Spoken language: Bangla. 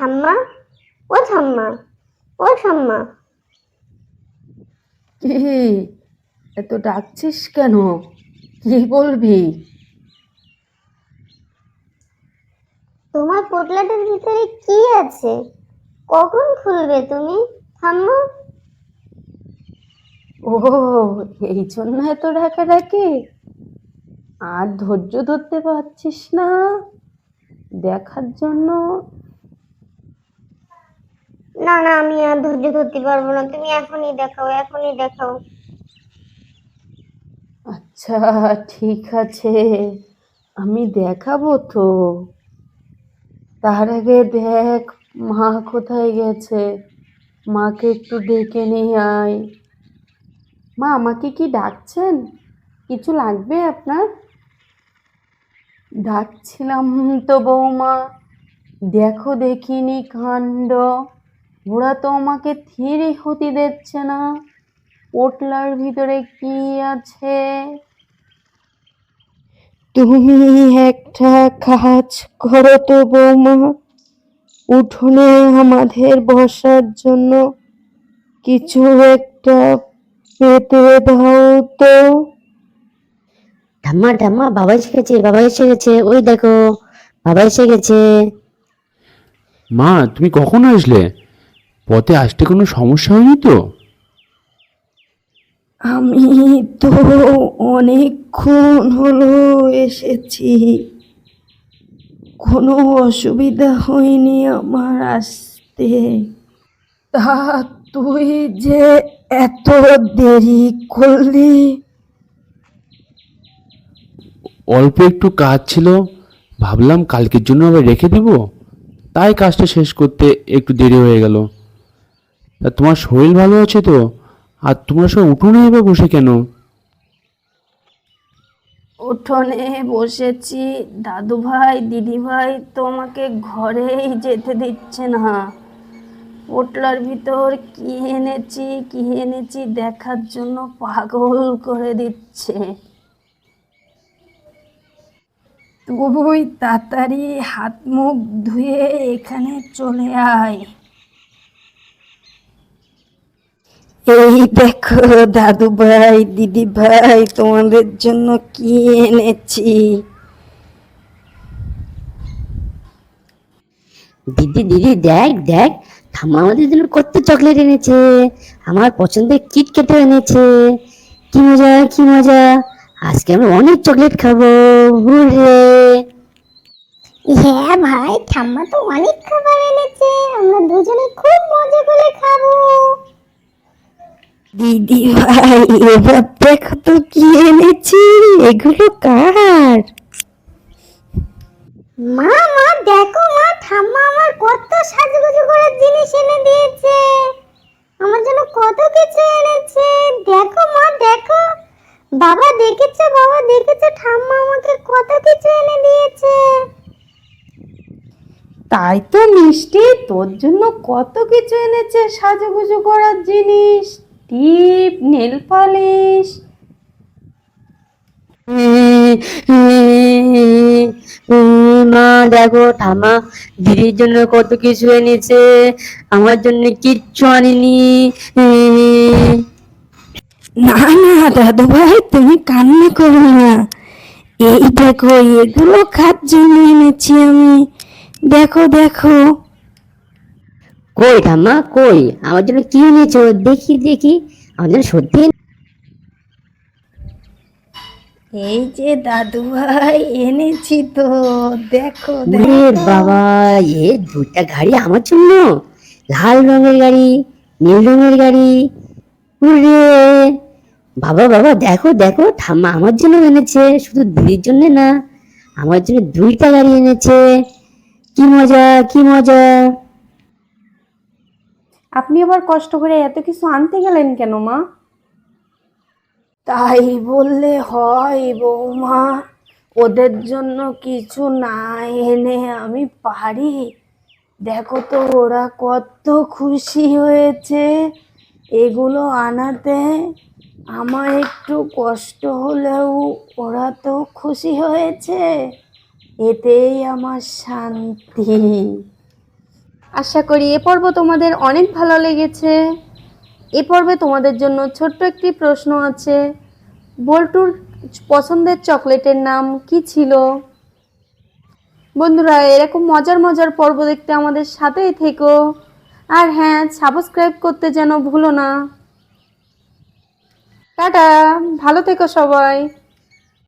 ঠাম্মা? ও ঠাম্মা ও ঠাম্মা। কি এত ডাকছিস কেন? কি বলবি? তোমার পোটলাটার ভিতরে কি আছে? কখন খুলবে তুমি ঠাম্মা? ও এই জন্য এত ডাকাডাকি আর ধৈর্য ধরতে পারছিস না? দেখার জন্য না না, আমি আর ধৈর্য ধরতে পারব না। তুমি এখনই দেখাও এখনই দেখাও। আচ্ছা ঠিক আছে। আমি দেখাবো তো। তার আগে দেখ, মা কোথায় গেছে? মাকে একটু ডেকে নিয়ে আয়। মা, আমাকে কি ডাকছেন? কিছু লাগবে আপনার? ডাকছিলাম তো বৌমা। দেখো দেখিনি কাণ্ড। ওরা তো আমাকে থিরে হতে দিচ্ছে না। পোটলার ভিতরে কি আছে? তুমি একটা কাজ করো তো বৌমা। উঠোনে আমাদের বসার জন্য কিছু একটা পেতে দাও তো। ঠাম্মা ঠাম্মা বাবা এসে গেছে বাবা এসে গেছে। ওই দেখো বাবা এসে গেছে। মা তুমি কখন আসলে? পথে আসতে কোনো সমস্যা হয়নি তো? আমি তো অনেকক্ষণ হলো এসেছি। কোনো অসুবিধা হয়নি আমার আসতে। তা তুই যে এত দেরি করলি। অল্প একটু কাজ ছিল ভাবলাম কালকের জন্য আবার রেখে দিব। তাই কাজটা শেষ করতে একটু দেরি হয়ে গেল। তা তোমার শরীর ভালো আছে তো? আর তোমরা সব উঠোনে এবার বসে কেন? উঠোনে বসেছি। দাদু ভাই দিদি ভাই তোমাকে ঘরেই যেতে দিচ্ছে না। পোটলার ভিতর কি এনেছি কি এনেছি দেখার জন্য পাগল করে দিচ্ছে। তুই তাড়াতাড়ি হাত মুখ ধুয়ে এখানে চলে আয়। এই দেখো দাদু ভাই দিদি ভাই তোমাদের জন্য কি এনেছি? দিদি দিদি দেখ দেখ ঠাম্মা আমাদের জন্য কত চকলেট এনেছে। আমার পছন্দের কিট কেটে এনেছে। কি মজা কি মজা। আজকে আমরা অনেক চকলেট খাব হুররে হ্যাঁ ভাই ঠাম্মা তো অনেক খাবার এনেছে। আমরা দুজনে খুব মজা করে দিদি ভাই এবার দেখো তো কি এনেছি এগুলো কার? মা মা দেখো মা ঠাম্মা আমার কত সাজুগুজু করার জিনিস এনে দিয়েছে। আমার জন্য কত কিছু এনেছে। দেখো মা দেখো। বাবা দেখেছ বাবা দেখেছ ঠাম্মা আমাকে কত কিছু এনে দিয়েছে। তাই তো মিষ্টি তোর জন্য কত কিছু এনেছে সাজুগুজু করার জিনিস। টিপ নেল পালিশ। মা দেখো ঠাম্মা দিদির জন্য কত কিছু এনেছে। আমার জন্য কিচ্ছু আনেনি। না না দাদু ভাই তুমি কান্না করো না। এই দেখো এগুলো খার জন্য এনেছি আমি। দেখো দেখো। কই ঠাম্মা কই? আমার জন্য কি এনেছো? দেখি দেখি। আমার জন্য সত্যি এই যে দাদু ভাই এনেছি তো। দেখো বাবা এ দুটা গাড়ি আমার জন্য? লাল রঙের গাড়ি নীল রঙের গাড়ি। ওরে! বাবা বাবা দেখো দেখো ঠাম্মা আমার জন্য এনেছে। শুধু দিদির জন্য না আমার জন্য দুইটা গাড়ি এনেছে। কি মজা কি মজা। আপনি আবার কষ্ট করে এত কিছু আনতে গেলেন কেন, মা? তাই বললে হয় বৌমা, ওদের জন্য কিছু না এনে আমি পারি। দেখো তো, ওরা কত খুশি হয়েছে এগুলো আনাতে। আমার একটু কষ্ট হলেও ওরা তো খুশি হয়েছে। এতেই আমার শান্তি। আশা করি এ পর্ব তোমাদের অনেক ভালো লেগেছে। এ পর্বে তোমাদের জন্য ছোট্ট একটি প্রশ্ন আছে। বল্টুর পছন্দের চকলেটের নাম কি ছিল? বন্ধুরা, এরকম মজার মজার পর্ব দেখতে আমাদের সাথেই থেকো। আর হ্যাঁ সাবস্ক্রাইব করতে যেন ভুলো না। টাটা, ভালো থেকো সবাই।